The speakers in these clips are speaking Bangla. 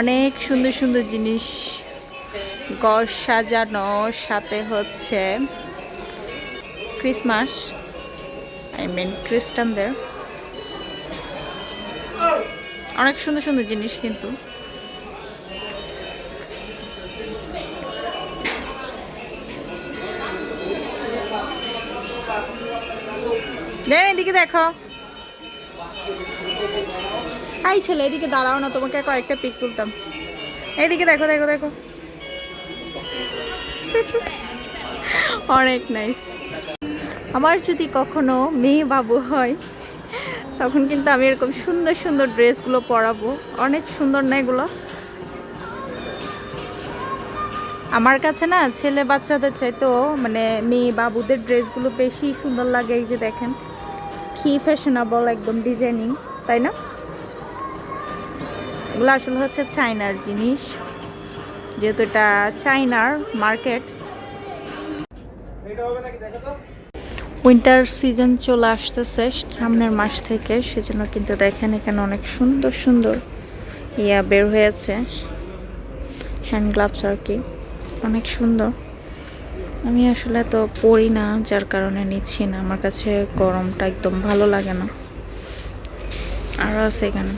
অনেক সুন্দর সুন্দর জিনিস গজ সাজানো, সাথে হচ্ছে ক্রিসমাস আই মিন খ্রিস্টানদের অনেক সুন্দর সুন্দর জিনিস কিন্তু। এদিকে দেখো। আই ছেলে, এদিকে দাঁড়াও না, তোমাকে কয়েকটা পিক তুলতাম। এইদিকে দেখো দেখো দেখো। অনেক নাইস আমার যদি কখনো মেয়ে বাবু হয়, তখন কিন্তু আমি এরকম সুন্দর সুন্দর ড্রেসগুলো পরাবো। অনেক সুন্দর না এগুলো? আমার কাছে না, ছেলে বাচ্চাদের চাইতেও মানে মেয়ে বাবুদের ড্রেসগুলো বেশি সুন্দর লাগে, এই যে দেখেন। কি ফ্যাশনেবল একদম ডিজাইনিং তাই না? এগুলো আসলে হচ্ছে চায়নার জিনিস। যেহেতু এটা চায়নার মার্কেট। উইন্টার সিজন চলে আসতেছে সামনের মাস থেকে, সেজন্য কিন্তু দেখেন এখানে অনেক সুন্দর সুন্দর ইয়া বের হয়েছে। হ্যান্ড গ্লাভস আর কি। অনেক সুন্দর। আমি আসলে তো পরি না, যার কারণে নিচ্ছি না। আমার কাছে গরমটা একদম ভালো লাগে না। আরও আছে এখানে।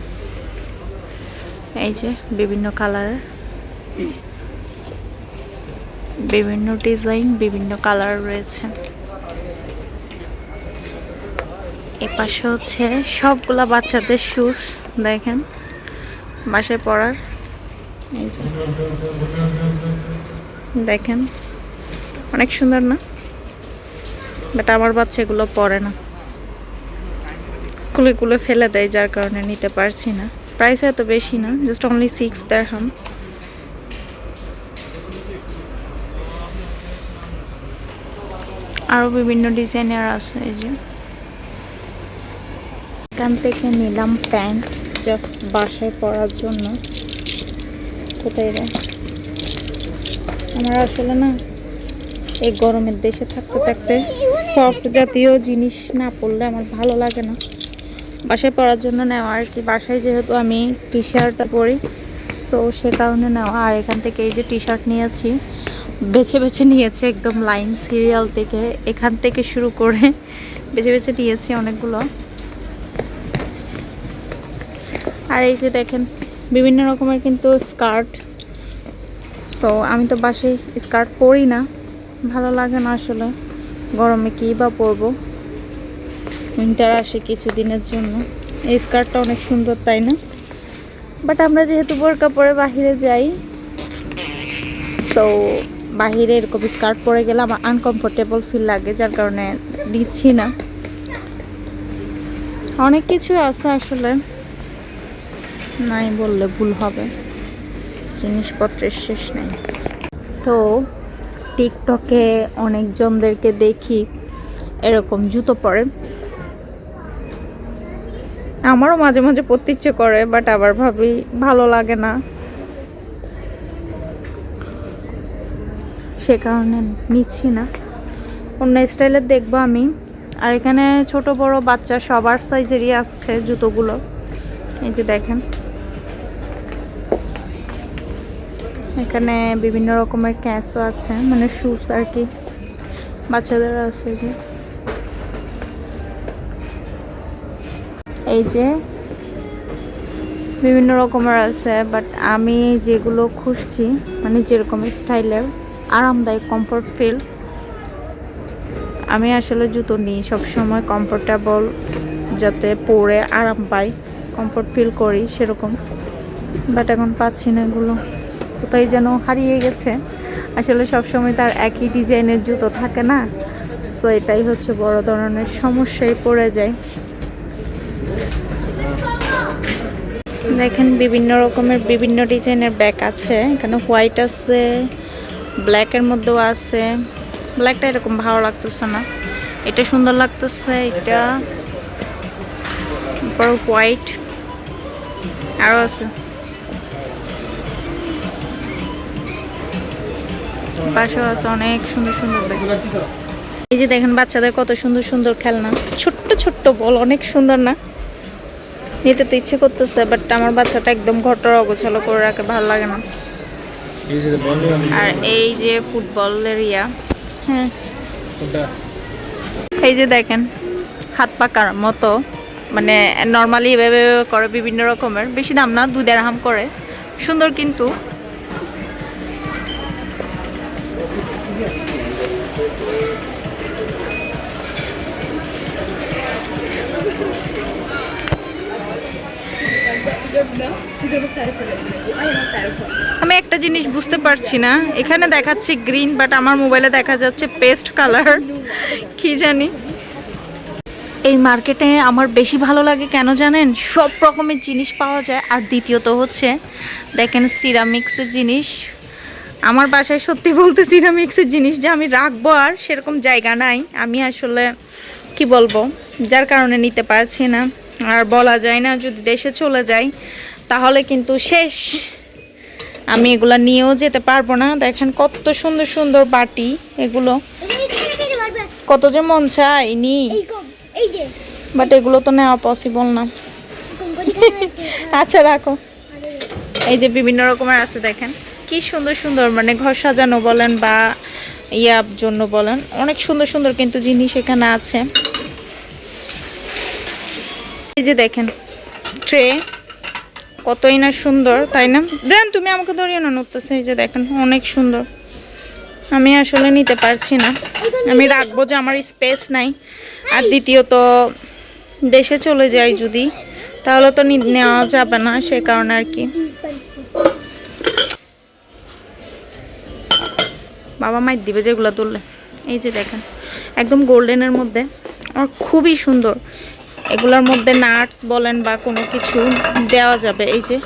এই যে বিভিন্ন কালার। বিভিন্ন ডিজাইন, বিভিন্ন কালার রয়েছে। এ পাশে হচ্ছে সবগুলা বাচ্চাদের শুজ দেখেন। বাসায় পরার। এই যে। দেখেন। অনেক সুন্দর না? বাট আমার বাচ্চা এগুলো পরে না। কুলে কুলে ফেলে দেয়, যার কারণে নিতে পারছি না। প্রাইস এত বেশি না জাস্ট অনলি সিক্স দেড়হাম আরও বিভিন্ন ডিজাইনের আছে এই যে। এখান থেকে নিলাম প্যান্ট জাস্ট বাসায় পরার জন্য। কোথায় রে? আমার আসলে না, এই গরমের দেশে থাকতে থাকতে সফট জাতীয় জিনিস না পরলে আমার ভালো লাগে না। বাসায় পরার জন্য নেওয়া আর কি। বাসায় যেহেতু আমি টি শার্ট পরি সো সে কারণে নেওয়া। আর এখান থেকে এই যে টি শার্ট নিয়েছি, বেছে বেছে নিয়েছি একদম লাইন সিরিয়াল থেকে। এখান থেকে শুরু করে বেছে বেছে নিয়েছি অনেকগুলো। আর এই যে দেখেন, বিভিন্ন রকমের কিন্তু স্কার্ট তো আমি তো বাসায় স্কার্ট পরি না। ভালো লাগে না আসলে। গরমে কী বা পরবো। উইন্টার আসে কিছুদিনের জন্য। এই স্কার্টটা অনেক সুন্দর, তাই না? বাট আমরা যেহেতু বোরকা পরে বাহিরে যাই সো বাহিরে এরকম স্কার্ট পরে গেলে আমার আনকমফোর্টেবল ফিল লাগে, যার কারণে দিচ্ছি না। অনেক কিছু আছে আসলে। নাই বললে ভুল হবে। জিনিসপত্রের শেষ নেই। তো টিকটকে অনেকজনদেরকে দেখি, এরকম জুতো পরে। আমারও মাঝে মাঝে পরতে ইচ্ছে করে বাট আবার ভাবি ভালো লাগে না। সে কারণে নিচ্ছি না। অন্য স্টাইলের দেখব আমি। আর এখানে ছোট বড় বাচ্চা সবার সাইজেরই আসছে জুতোগুলো। এই যে দেখেন। এখানে বিভিন্ন রকমের ক্যাচও আছে মানে শুজ আর কি। বাচ্চাদের আছে যে এই যে বিভিন্ন রকমের আছে বাট আমি যেগুলো খুঁজছি মানে যেরকম স্টাইলের, আরামদায়ক কমফোর্ট ফিল আমি আসলে জুতো নিই সবসময় কমফোর্টেবল যাতে পরে আরাম পাই কমফোর্ট ফিল করি সেরকম। বাট এখন পাচ্ছি না এগুলো। কোথায় যেন হারিয়ে গেছে। আসলে সবসময় তার একই ডিজাইনের জুতো থাকে না সো এটাই হচ্ছে বড় ধরনের সমস্যায় পড়ে যায়। দেখেন বিভিন্ন রকমের বিভিন্ন ডিজাইনের ব্যাগ আছে। এখানে হোয়াইট আছে ব্ল্যাকের মধ্যেও আছে। ব্ল্যাকটা এরকম ভালো লাগতেছে না। এটা সুন্দর লাগতেছে, এটা হোয়াইট আরও আছে। পাশেও আছে অনেক সুন্দর সুন্দর এই যে দেখেন বাচ্চাদের কত সুন্দর সুন্দর খেলনা। ছোট্ট ছোট্ট বল, অনেক সুন্দর না? নিতে তো ইচ্ছে করতেছে বাট আমার বাচ্চাটা একদম ঘটর অগোছালো করে রাখে ভালো লাগে না? আর এই যে ফুটবলের ইয়া হ্যাঁ। এই যে দেখেন হাত পাকার মতো মানে নর্মালি এভাবে এভাবে করে বিভিন্ন রকমের বেশি দাম না দু দেড় হাম করে। সুন্দর কিন্তু আমি একটা জিনিস বুঝতে পারছি না। এখানে দেখাচ্ছে গ্রিন বাট আমার মোবাইলে দেখা যাচ্ছে পেস্ট কালার কি জানি। এই মার্কেটে আমার বেশি ভালো লাগে কেন জানেন? সব রকমের জিনিস পাওয়া যায়। আর দ্বিতীয়ত হচ্ছে, দেখেন সিরামিক্সের জিনিস। আমার বাসায় সত্যি বলতে সিরামিক্সের জিনিস যে আমি রাখব আর সেরকম জায়গা নাই। আমি আসলে, কি বলব? যার কারণে নিতে পারছি না। আর বলা যায় না, যদি দেশে চলে যাই, তাহলে কিন্তু শেষ। আমি এগুলা নিয়েও যেতে পারব না। দেখেন কত সুন্দর সুন্দর বাটি এগুলো। কত যে মন চাই নি। বাট এগুলো তো নেওয়া পসিবল না। আচ্ছা রাখো। এই যে বিভিন্ন রকমের আছে, দেখেন। কি সুন্দর সুন্দর মানে ঘর সাজানো বলেন বা ইয়ার জন্য বলেন, অনেক সুন্দর সুন্দর কিন্তু জিনিস এখানে আছে। এই যে দেখেন, ট্রে, কতই না সুন্দর, তাই না? দেন তুমি আমাকে ধরিয়ে না নড়তেছে, এই যে দেখেন, অনেক সুন্দর। আমি আসলে নিতে পারছি না। আমি রাখব যে আমার স্পেস নাই। আর দ্বিতীয়ত, দেশে চলে যাই যদি, তাহলে তো নেওয়া যাবে না, সে কারণে আর কি। বাবা মাই দিবে যেগুলো তুললে। এই যে দেখেন, একদম গোল্ডেনের মধ্যে। আর খুবই সুন্দর। এগুলোর মধ্যে নাটস বলেন বা কোনো কিছু দেওয়া যাবে, এই যে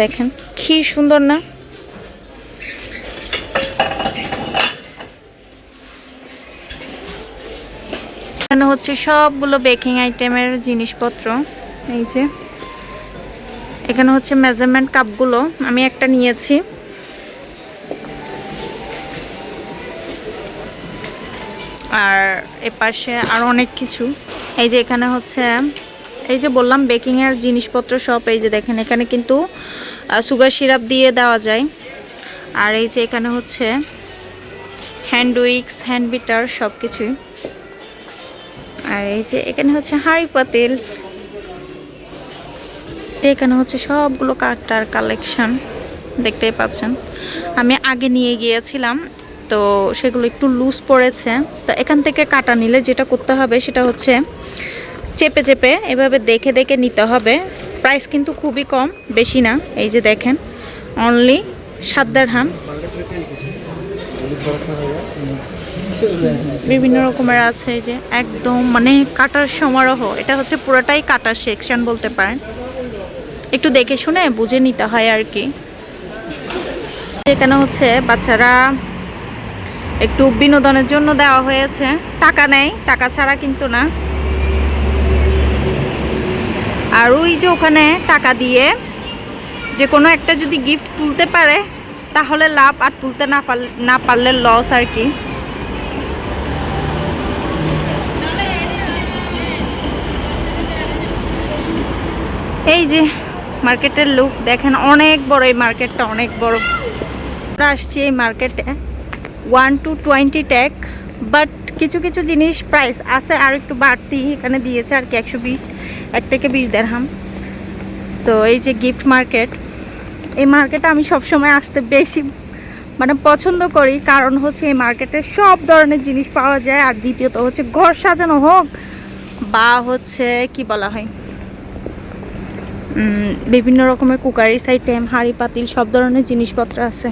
দেখেন, কি সুন্দর না? এখানে হচ্ছে সবগুলো বেকিং আইটেমের জিনিসপত্র, এই যে। এখানে হচ্ছে মেজারমেন্ট কাপগুলো আমি একটা নিয়েছি। এপাশে আরও অনেক কিছু। এই যে এখানে হচ্ছে, এই যে বললাম বেকিংয়ের জিনিসপত্র সব এই যে দেখেন, এখানে কিন্তু সুগার সিরাপ দিয়ে দেওয়া যায়। আর এই যে এখানে হচ্ছে হ্যান্ড উইক্স হ্যান্ড বিটার সব কিছুই আর এই যে এখানে হচ্ছে হাঁড়ি পাতিল। এখানে হচ্ছে সবগুলো কাটার কালেকশন দেখতেই পাচ্ছেন। আমি আগে নিয়ে গিয়েছিলাম তো সেগুলো একটু লুজ পড়েছে। তো এখান থেকে কাটা নিলে যেটা করতে হবে সেটা হচ্ছে চেপে চেপে এভাবে দেখে দেখে নিতে হবে। প্রাইস কিন্তু খুবই কম, বেশি না। এই যে দেখেন অনলি সাত হাম বিভিন্ন রকমের আছে এই যে, একদম মানে কাটার সমারোহ। এটা হচ্ছে পুরোটাই কাটার সেকশন বলতে পারেন। একটু দেখে শুনে বুঝে নিতে হয় আর কি। এখানে হচ্ছে বাচ্চারা একটু বিনোদনের জন্য দেওয়া হয়েছে। টাকা নেই, টাকা ছাড়া কিন্তু না। আর ওই যে ওখানে টাকা দিয়ে যে কোনো একটা যদি গিফট তুলতে পারে, তাহলে লাভ আর তুলতে না পারলে না পারলে লস আর কি। এই যে মার্কেটের লুক দেখেন, অনেক বড় এই মার্কেটটা অনেক বড়। আসছি এই মার্কেটে one to twenty tag but কিছু কিছু জিনিস প্রাইস আছে আর একটু বাড়তি। এখানে দিয়েছে আর কি একশো বিশ, এক থেকে বিশ দেড়হাম। তো এই যে গিফট মার্কেট এই মার্কেটে আমি সবসময় আসতে বেশি মানে পছন্দ করি। কারণ হচ্ছে এই মার্কেটে সব ধরনের জিনিস পাওয়া যায়। আর দ্বিতীয়ত হচ্ছে ঘর সাজানো হোক বা হচ্ছে কি বলা হয় বিভিন্ন রকমের কুকারিস আইটেম হাঁড়ি, পাতিল সব ধরনের জিনিসপত্র আছে।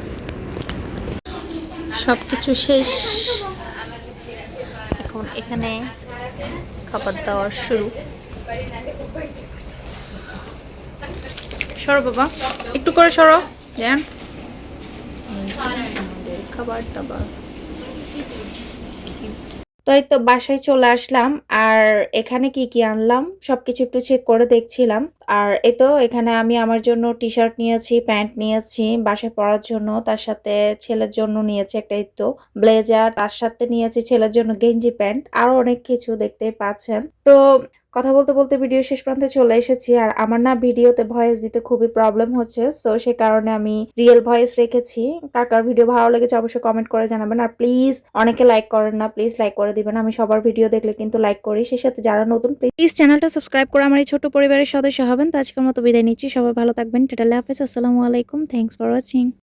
সব কিছু শেষ। এখন এখানে খাবার দাওয়ার শুরু। সরো বাবা, একটু করে সরো যান খাবার দাবার। তো এই তো বাসায় চলে আসলাম। আর এখানে কি কি আনলাম? সবকিছু একটু চেক করে দেখছিলাম। আর এ তো এখানে আমি আমার জন্য টি শার্ট নিয়েছি, প্যান্ট নিয়েছি, বাসায় পরার জন্য, তার সাথে ছেলের জন্য নিয়েছি একটা এই ব্লেজার, তার সাথে নিয়েছি ছেলের জন্য গেঞ্জি প্যান্ট, আরও অনেক কিছু দেখতে পাচ্ছেন। তো কথা বলতে বলতে ভিডিও শেষ প্রান্তে চলে এসেছি আর আমার না ভিডিওতে ভয়েস দিতে খুবই প্রবলেম হচ্ছে তো সে কারণে আমি রিয়েল ভয়েস রেখেছি। কার কার ভিডিও ভালো লেগেছে অবশ্যই কমেন্ট করে জানাবেন। আর প্লিজ অনেকে লাইক করেন না প্লিজ লাইক করে দিবেন। আমি সবার ভিডিও দেখলে কিন্তু লাইক করি। সেই সাথে যারা নতুন প্লিজ চ্যানেলটা সাবস্ক্রাইব করে আমার এই ছোট পরিবারের সদস্য হবেন। তো আজকের মতো বিদায় নিচ্ছি। সবাই ভালো থাকবেন। টাটা হাফেজ। আসসালামু আলাইকুম। Thanks for watching